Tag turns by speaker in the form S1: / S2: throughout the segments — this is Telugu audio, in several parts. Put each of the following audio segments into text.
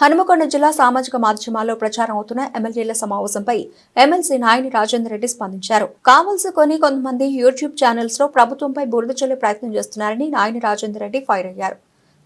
S1: హనుమకొండ జిల్లా సామాజిక మాధ్యమాల్లో ప్రచారం అవుతున్న ఎమ్మెల్యేల సమావేశంపై ఎమ్మెల్సీ నాయని రాజేందర్ రెడ్డి స్పందించారు. కావలసుకొని కొంతమంది యూట్యూబ్ ఛానల్స్లో ప్రభుత్వంపై బురద చల్లే ప్రయత్నం చేస్తున్నారని నాయని రాజేందర్ రెడ్డి ఫైర్ అయ్యారు.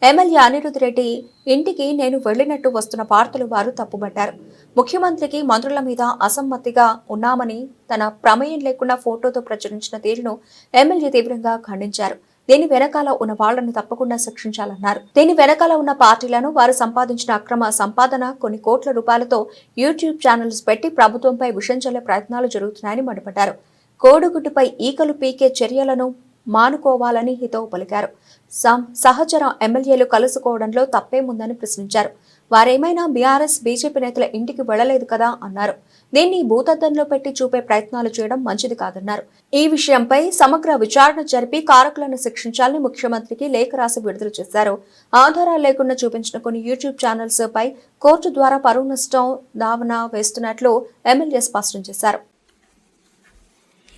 S1: ఎమ్మెల్యే అనిరుద్ రెడ్డి ఇంటికి నేను వెళ్ళినట్టు వస్తున్న వార్తలు వారు తప్పుబట్టారు. ముఖ్యమంత్రికి మంత్రుల మీద అసమ్మతిగా ఉన్నామని తన ప్రమేయం లేకుండా ఫోటోతో ప్రచురించిన తీరును ఎమ్మెల్యే తీవ్రంగా ఖండించారు. దీని వెనకాల ఉన్న వాళ్ళను తప్పకుండా శిక్షించాలన్నారు. దీని వెనకాల ఉన్న పార్టీలను వారు సంపాదించిన అక్రమ సంపాదన కొన్ని కోట్ల రూపాయలతో యూట్యూబ్ ఛానల్స్ పెట్టి ప్రభుత్వంపై విషం చల్లే ప్రయత్నాలు జరుగుతున్నాయని మండిపడ్డారు. కోడిగుడ్డుపై ఈకలు పీకే చర్యలను మానుకోవాలని హితవు పలికారు. సహచరం సహచర ఎమ్మెల్యేలు కలుసుకోవడంలో తప్పేముందని ప్రశ్నించారు. వారేమైనా బీఆర్ఎస్ బీజేపీ నేతల ఇంటికి వెళ్ళలేదు కదా అన్నారు. దీన్ని భూతద్దంలో పెట్టి చూపే ప్రయత్నాలు చేయడం మంచిది కాదన్నారు. ఈ విషయంపై సమగ్ర విచారణ జరిపి కారకులను శిక్షించాలని ముఖ్యమంత్రికి లేఖ రాసి విడుదల చేశారు. ఆధారాలు లేకుండా చూపించిన కొన్ని యూట్యూబ్ ఛానల్స్ పై కోర్టు ద్వారా పరువు నష్టం దావన వేస్తున్నట్లు ఎమ్మెల్యే స్పష్టం చేశారు.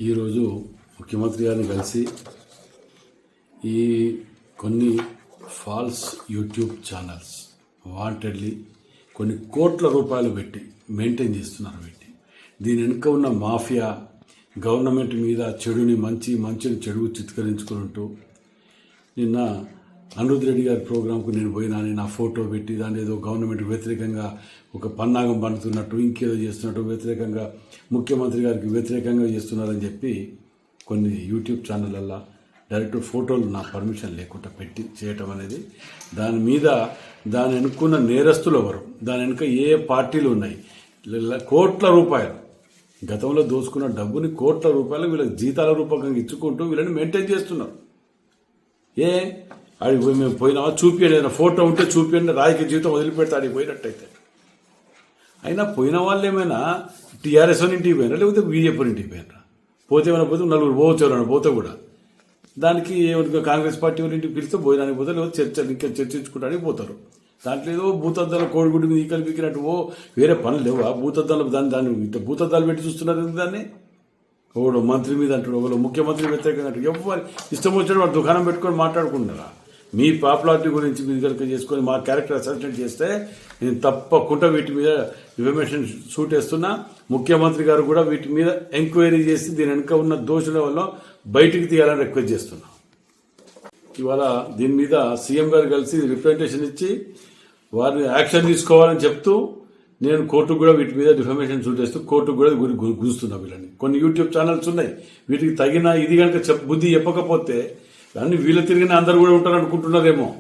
S2: ఈరోజు ముఖ్యమంత్రి గారిని కలిసి ఈ కొన్ని ఫాల్స్ యూట్యూబ్ ఛానల్స్ వాంటెడ్లీ కొన్ని కోట్ల రూపాయలు పెట్టి మెయింటైన్ చేస్తున్నారు పెట్టి దీని వెనుక ఉన్న మాఫియా గవర్నమెంట్ మీద చెడుని మంచి మంచిని చెడు చిత్కరించుకుంటూ నిన్న అనురుద్ రెడ్డి గారి ప్రోగ్రాంకు నేను పోయినాని నా ఫోటో పెట్టి దాని ఏదో గవర్నమెంట్ వ్యతిరేకంగా ఒక పన్నాగం పండుతున్నట్టు ఇంకేదో చేస్తున్నట్టు వ్యతిరేకంగా ముఖ్యమంత్రి గారికి వ్యతిరేకంగా చేస్తున్నారని చెప్పి కొన్ని యూట్యూబ్ ఛానళ్ళల్లో డైరెక్ట్ ఫోటోలు నా పర్మిషన్ లేకుండా పెట్టి చేయటం అనేది దాని మీద దాని వెనుకున్న నేరస్తులు ఎవరు? దాని వెనుక ఏ పార్టీలు ఉన్నాయి? కోట్ల రూపాయలు. గతంలో దోచుకున్న డబ్బుని కోట్ల రూపాయలు వీళ్ళకి జీతాల రూపకంగా ఇచ్చుకుంటూ వీళ్ళని మెయింటైన్ చేస్తున్నారు. ఏ? ఆడికి పోయి మేము పోయినామా చూపియండి ఫోటో ఉంటే చూపియండి రాజకీయ జీవితం వదిలిపెడితే ఆడికి పోయినట్టయితే. అయినా పోయిన వాళ్ళు ఏమైనా టీఆర్ఎస్ అని ఇంటికి పోయినా లేకపోతే బీజేపీ ఇంటికి పోయినరా? పోతే ఏమైనా పోతే నలుగురు పోవచ్చు ఎవరైనా పోతే కూడా. దానికి ఏమైనా కాంగ్రెస్ పార్టీ వాళ్ళ ఇంటికి పిలిస్తే భోజనానికి పోతే లేకపోతే చర్చ ఇంకా చర్చించుకోవడానికి పోతారు. దాంట్లో ఏదో భూతద్దాల కోడిగుడ్డు మీద ఈకలు పీకినట్టు ఓ వేరే పనులు లేవా. భూతద్దాలు దాన్ని దాన్ని ఇంత భూతద్దాలు పెట్టి చూస్తున్నారు దాన్ని? ఒకడు మంత్రి మీద అంటాడు ఒకడు ముఖ్యమంత్రి వ్యతిరేకంగా అంటాడు. ఎవరు ఇష్టం వచ్చినట్టు వాడు దుకాణం పెట్టుకొని మాట్లాడుకుంటారా మీ పాపులారిటీ గురించి మీరు కనుక చేసుకొని మా క్యారెక్టర్ అసెస్మెంట్ చేస్తే నేను తప్పకుండా వీటి మీద ఇన్ఫర్మేషన్ షూట్ వేస్తున్నా ముఖ్యమంత్రి గారు కూడా వీటి మీద ఎంక్వైరీ చేసి దీని వెనుక ఉన్న దోషుల వల్ల బయటికి తీయాలని రిక్వెస్ట్ చేస్తున్నా. ఇవాళ దీని మీద సీఎం గారు కలిసి రిప్రజెంటేషన్ ఇచ్చి వారిని యాక్షన్ తీసుకోవాలని చెప్తూ నేను కోర్టుకు కూడా వీటి మీద డిఫర్మేషన్ సూట్ కోర్టుకు కూడా గు- గురుస్తున్నా వీళ్ళని. కొన్ని యూట్యూబ్ ఛానల్స్ ఉన్నాయి. వీటికి తగిన ఇది కనుక చెప్ బుద్ధి చెప్పకపోతే అన్ని వీళ్ళ తిరిగిన అందరు కూడా ఉంటారు అనుకుంటున్నారేమో